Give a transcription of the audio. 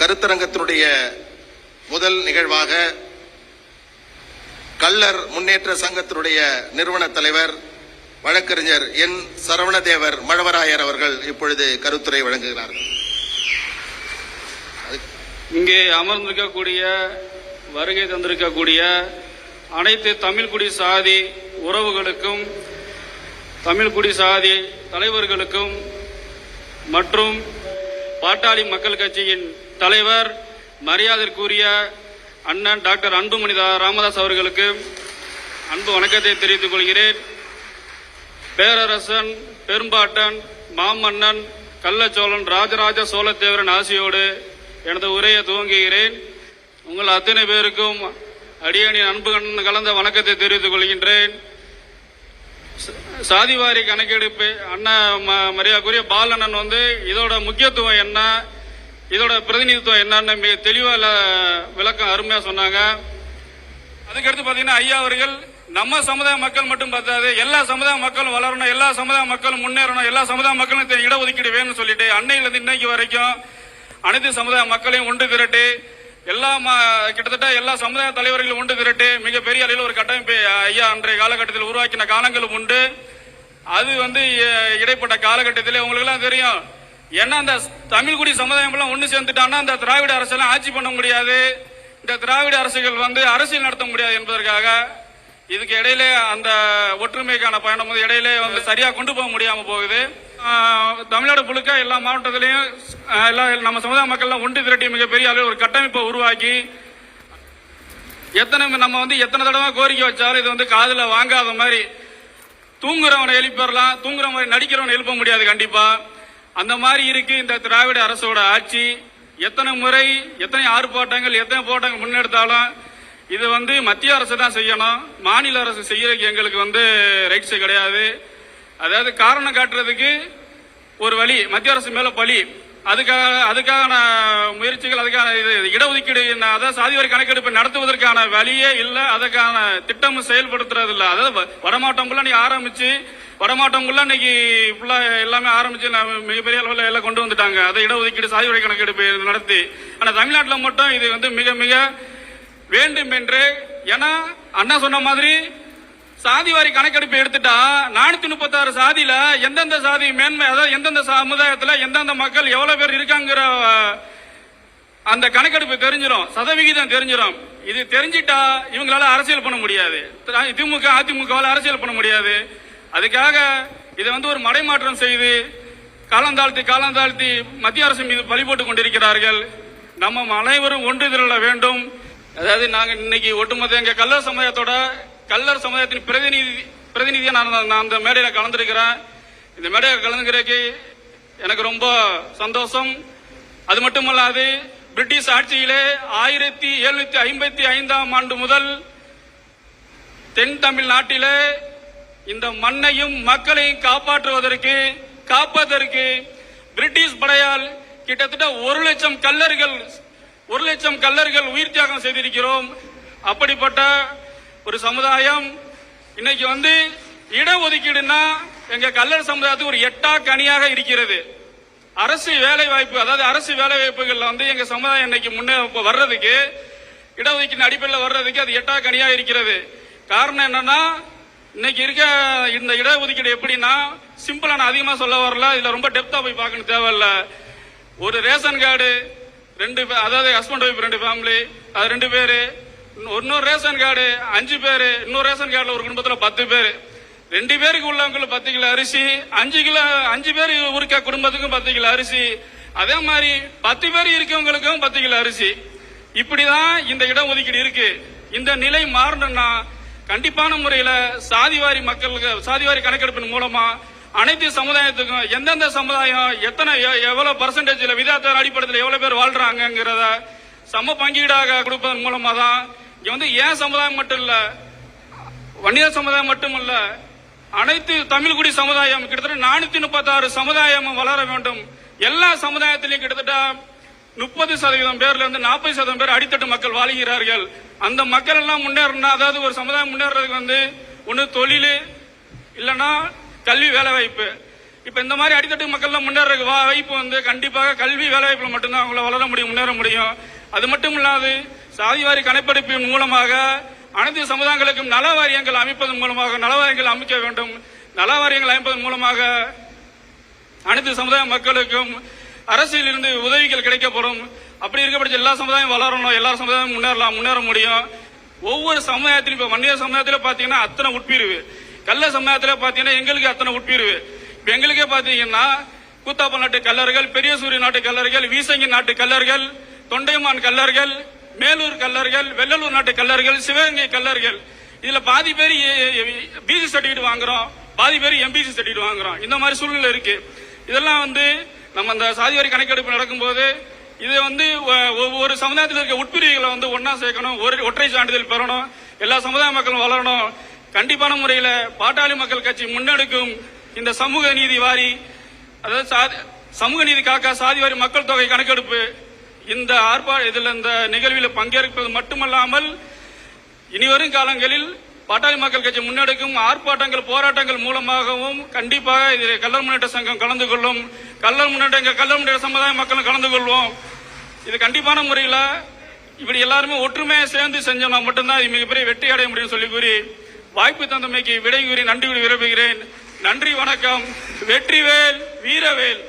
கருத்தரங்கத்தினுடைய முதல் நிகழ்வாக கள்ளர் முன்னேற்ற சங்கத்தினுடைய நிறுவன தலைவர் வழக்கறிஞர் என். சரவணதேவர் மழவராயர் அவர்கள் இப்பொழுது கருத்துரை வழங்குகிறார்கள். இங்கே அமர்ந்திருக்கக்கூடிய வருகை தந்திருக்கக்கூடிய அனைத்து தமிழ்குடி சாதி உறவுகளுக்கும் தமிழ்குடி சாதி தலைவர்களுக்கும் மற்றும் பாட்டாளி மக்கள் கட்சியின் தலைவர் மரியாதைக்குரிய அண்ணன் டாக்டர் அன்புமணிதா ராமதாஸ் அவர்களுக்கு அன்பு வணக்கத்தை தெரிவித்துக் கொள்கிறேன். பேரரசன் பெரும்பாட்டன் மாமன்னன் கள்ளச்சோழன் ராஜராஜ சோழத்தேவரன் ஆசியோடு எனது உரையை துவங்குகிறேன். உங்கள் அத்தனை பேருக்கும் அடியணியின் அன்பு கண்ணன் கலந்த வணக்கத்தை தெரிவித்துக் கொள்கின்றேன். சாதிவாரி கணக்கெடுப்பு அண்ணா ம- மரியாதைக்குரிய பாலண்ணன் வந்து இதோட முக்கியத்துவம் என்ன? இதோட பிரதிநிதித்துவம் என்னன்னு மிக தெளிவாக விளக்கம் அருமையாக சொன்னாங்க. அதுக்கடுத்து பார்த்தீங்கன்னா ஐயா அவர்கள் நம்ம சமுதாய மக்கள் மட்டும் பார்த்தாது எல்லா சமுதாய மக்களும் வளரணும் எல்லா சமுதாய மக்களும் முன்னேறணும் எல்லா சமுதாய மக்களும் இடஒதுக்கீடு வேணும்னு சொல்லிட்டு அன்னையில இருந்து இன்னைக்கு வரைக்கும் அனைத்து சமுதாய மக்களையும் ஒன்று திரட்டி எல்லா ம- கிட்டத்தட்ட எல்லா சமுதாய தலைவர்களும் ஒன்று திரட்டி மிகப்பெரிய அளவில் ஒரு கட்டமைப்பை ஐயா அன்றைய காலகட்டத்தில் உருவாக்கின காலங்களும் உண்டு. அது வந்து இடைப்பட்ட காலகட்டத்தில் உங்களுக்கு எல்லாம் தெரியும். ஏன்னா அந்த தமிழ்குடி சமுதாயம் எல்லாம் ஒண்ணு சேர்ந்துட்டான்னா அந்த திராவிட அரசெல்லாம் ஆட்சி பண்ண முடியாது. இந்த திராவிட அரசுகள் வந்து அரசியல் நடத்த முடியாது என்பதற்காக இதுக்கு இடையில அந்த ஒற்றுமைக்கான பயணம் வந்து இடையிலே வந்து சரியா கொண்டு போக முடியாம போகுது. தமிழ்நாடு முழுக்க எல்லா மாவட்டத்திலையும் எல்லா நம்ம சமுதாய மக்கள்லாம் ஒன்று திரட்டி மிகப்பெரிய அளவில் ஒரு கட்டமைப்பை உருவாக்கி எத்தனை நம்ம வந்து எத்தனை தடவை கோரிக்கை வச்சாலும் இது வந்து காதில் வாங்காத மாதிரி தூங்குறவனை எழுப்பிடலாம் தூங்குற மாதிரி நடிக்கிறவனை எழுப்ப முடியாது கண்டிப்பா. அந்த மாதிரி இருக்கு இந்த திராவிட அரசோட ஆட்சி. எத்தனை முறை எத்தனை ஆர்ப்பாட்டங்கள் எத்தனை போராட்டங்கள் முன்னெடுத்தாலும் இது வந்து மத்திய அரசு தான் செய்யணும். மாநில அரசு செய்யறதுக்கு எங்களுக்கு வந்து ரைட்ஸ் கிடையாது. அதாவது காரணம் காட்டுறதுக்கு ஒரு வழி மத்திய அரசு மேல பழி. அதுக்காக அதுக்கான முயற்சிகள் அதுக்கான இது இடஒதுக்கீடு என்ன, அதாவது சாதிவாரி கணக்கெடுப்பு நடத்துவதற்கான வழியே இல்லை. அதுக்கான திட்டமும் செயல்படுத்துறது இல்லை அதாவது வ- நீ ஆரம்பிச்சு வடமாவட்டம் ஃபுல்லா இன்னைக்கு ஃபுல்லா எல்லாமே ஆரம்பிச்சு மிகப்பெரிய அளவில் எல்லாம் கொண்டு வந்துட்டாங்க. அதை இடஒதுக்கீடு சாதிவாரி கணக்கெடுப்பு நடத்தி. ஆனா தமிழ்நாட்டில் மட்டும் இது வந்து மிக மிக வேண்டும் என்று ஏன்னா அண்ணா சொன்ன மாதிரி சாதிவாரி கணக்கெடுப்பு எடுத்துட்டா நானூத்தி முப்பத்தாறு சாதியில எந்தெந்த சாதி மேன்மை அதாவது எந்தெந்த சமுதாயத்துல எந்தெந்த மக்கள் எவ்வளவு பேர் இருக்காங்கிற அந்த கணக்கெடுப்பு தெரிஞ்சிடும் சதவிகிதம் தெரிஞ்சிடும் இது தெரிஞ்சிட்டா இவங்களால அரசியல் பண்ண முடியாது. திமுக அதிமுகவால் அரசியல் பண்ண முடியாது. அதுக்காக இதை வந்து ஒரு மடைமாற்றம் செய்து காலந்தாழ்த்தி காலந்தாழ்த்தி மத்திய அரசு மீது பழி போட்டுக் கொண்டிருக்கிறார்கள். நம்ம அனைவரும் ஒன்று திரள வேண்டும். அதாவது நாங்க இன்னைக்கு ஒட்டுமொத்த எங்க கல்லர் சமுதாயத்தோட கல்லர் சமுதாயத்தின் பிரதிநிதி பிரதிநிதியை நான் நான் அந்த மேடையில் கலந்துருக்கிறேன். இந்த மேடையில் கலந்துக்கிறதுக்கு எனக்கு ரொம்ப சந்தோஷம். அது மட்டுமல்லாது பிரிட்டிஷ் ஆட்சியிலே ஆயிரத்தி எழுநூத்தி ஐம்பத்தி ஐந்தாம் ஆண்டு முதல் தென் தமிழ்நாட்டிலே இந்த மண்ணையும் மக்களையும் காப்பாற்றுவதற்கு காப்பதற்கு பிரிட்டிஷ் படையால் கிட்டத்தட்ட ஒரு லட்சம் கல்லர்கள் ஒரு லட்சம் கல்லர்கள் உயிர் தியாகம் செய்திருக்கிறோம். அப்படிப்பட்ட ஒரு சமுதாயம் இன்னைக்கு வந்து இடஒதுக்கீடுனா எங்க கல்லர் சமுதாயத்துக்கு ஒரு எட்டா கனியாக இருக்கிறது. அரசு வேலை வாய்ப்பு அதாவது அரசு வேலை வாய்ப்புகள்ல வந்து எங்க சமுதாயம் இன்னைக்கு முன்னே வர்றதுக்கு இடஒதுக்கீடு அடிப்படையில் வர்றதுக்கு அது எட்டா கனியாக இருக்கிறது. காரணம் என்னன்னா இன்னைக்கு இருக்க இந்த இடஒதுக்கீடு எப்படின்னா சிம்பிளா நான் அதிகமா சொல்ல வரல இதுல ரொம்ப டெப்தா போய் பார்க்கணும் தேவையில்ல. ஒரு ரேஷன் கார்டு ரெண்டு அதாவது ஹஸ்பண்ட் ஒய்ஃப் ரெண்டு ஃபேமிலி அது ரெண்டு பேரு. இன்னொரு ரேஷன் கார்டு அஞ்சு பேர். இன்னொரு ரேஷன் கார்டில் ஒரு குடும்பத்தில் பத்து பேர். ரெண்டு பேருக்கு உள்ளவங்களுக்கு பத்து கிலோ அரிசி அஞ்சு கிலோ அஞ்சு பேர் இருக்க குடும்பத்துக்கும் பத்து கிலோ அரிசி. அதே மாதிரி பத்து பேர் இருக்கவங்களுக்கும் பத்து கிலோ அரிசி. இப்படிதான் இந்த இடஒதுக்கீடு இருக்கு. இந்த நிலை மாறணும்னா கண்டிப்பான முறையில சாதிவாரி மக்களுக்கு சாதிவாரி கணக்கெடுப்பின் மூலமா அனைத்து சமுதாயத்துக்கும் எந்தெந்த சமுதாயம் எத்தனை எ- எவ்வளவு பர்சன்டேஜ்ல விதாத்தார் அடிப்படையில் எவ்வளவு பேர் வாழ்றாங்கிறத சம பங்கீடாக கொடுப்பதன் மூலமா தான் இங்க வந்து ஏன் சமுதாயம் மட்டும் இல்ல வன்னியர் சமுதாயம் மட்டுமல்ல அனைத்து தமிழ்குடி சமுதாயம் கிட்டத்தட்ட நானூத்தி முப்பத்தாறு சமுதாயமும் வளர வேண்டும். எல்லா சமுதாயத்திலையும் கிட்டத்தட்ட முப்பது சதவீதம் பேர்ல இருந்து நாற்பது சதவீதம் பேர் அடித்தட்டு மக்கள் வாழ்கிறார்கள். அந்த மக்கள் எல்லாம் முன்னேறணும் அதாவது ஒரு சமுதாயம் முன்னேறதுக்கு வந்து ஒன்று தொழில் இல்லைன்னா கல்வி வேலைவாய்ப்பு இப்போ இந்த மாதிரி அடித்தட்டு மக்கள்லாம் முன்னேறதுக்கு வா- வாய்ப்பு வந்து கண்டிப்பாக கல்வி வேலைவாய்ப்பில் மட்டும்தான் அவங்கள வளர முடியும் முன்னேற முடியும். அது மட்டும் இல்லாது சாதிவாரி கணக்கெடுப்பின் மூலமாக அனைத்து சமுதாயங்களுக்கும் நல வாரியங்கள் அமைப்பதன் மூலமாக நல வாரியங்கள் அமைக்க வேண்டும். நல வாரியங்கள் அமைப்பதன் மூலமாக அனைத்து சமுதாய மக்களுக்கும் அரசியல் இருந்து உதவிகள் கிடைக்கப்படும். அப்படி இருக்கப்பட்ட எல்லா சமுதாயம் வளரணும். எல்லா சமுதாயம் முன்னேறலாம் முன்னேற முடியும். ஒவ்வொரு சமுதாயத்திலும் இப்ப வன்னியர் சமுதாயத்தில் பாத்தீங்கன்னா அத்தனை உட்பிரிவு. கள்ள சமுதாயத்தில் பாத்தீங்கன்னா எங்களுக்கு அத்தனை உட்பிரிவு. இப்ப எங்களுக்கே பாத்தீங்கன்னா கூத்தாப்பல் நாட்டு கல்லர்கள் பெரியசூரி நாட்டு கல்லர்கள் வீசங்கி நாட்டு கல்லர்கள் தொண்டைமான் கல்லர்கள் மேலூர் கல்லர்கள் வெள்ளலூர் நாட்டு கல்லர்கள் சிவகங்கை கல்லர்கள் இதுல பாதி பேர் பிசி சர்டிபிகேட் வாங்குறோம். பாதி பேர் எம்பிசி சர்டிபிகேட் வாங்குறோம். இந்த மாதிரி சூழ்நிலை இருக்கு. இதெல்லாம் வந்து நம்ம அந்த சாதிவாரி கணக்கெடுப்பு நடக்கும்போது இது வந்து ஒவ்வொரு சமுதாயத்தில் இருக்க உட்பிரிவுகளை வந்து ஒன்னா சேர்க்கணும் ஒரு ஒற்றை சான்றிதழ் பெறணும் எல்லா சமுதாய மக்களும் வளரணும். கண்டிப்பான முறையில் பாட்டாளி மக்கள் கட்சி முன்னெடுக்கும் இந்த சமூக நீதி வாரி அதாவது சமூக நீதி காக்க சாதி வாரி மக்கள் தொகை கணக்கெடுப்பு இந்த ஆர்ப்பா இதில் இந்த நிகழ்வில் பங்கேற்பது மட்டுமல்லாமல் இனிவரும் காலங்களில் பாட்டாளி மக்கள் கட்சி முன்னெடுக்கும் ஆர்ப்பாட்டங்கள் போராட்டங்கள் மூலமாகவும் கண்டிப்பாக இதில் கல்லர் முன்னேற்ற சங்கம் கலந்து கொள்ளும். கல்லர் முன்னேற்ற கல்லர் முன்னேற்ற சமுதாய மக்களும் கலந்து கொள்வோம். இது கண்டிப்பான முறையில் இப்படி எல்லாருமே ஒற்றுமையாக சேர்ந்து செஞ்சோம்னா மட்டும்தான் இது மிகப்பெரிய வெற்றி அடைய முடியும் சொல்லி கூறி வாய்ப்பு தந்தமைக்கு விடை கூறி நன்றி விரும்புகிறேன். நன்றி வணக்கம். வெற்றிவேல் வீரவேல்.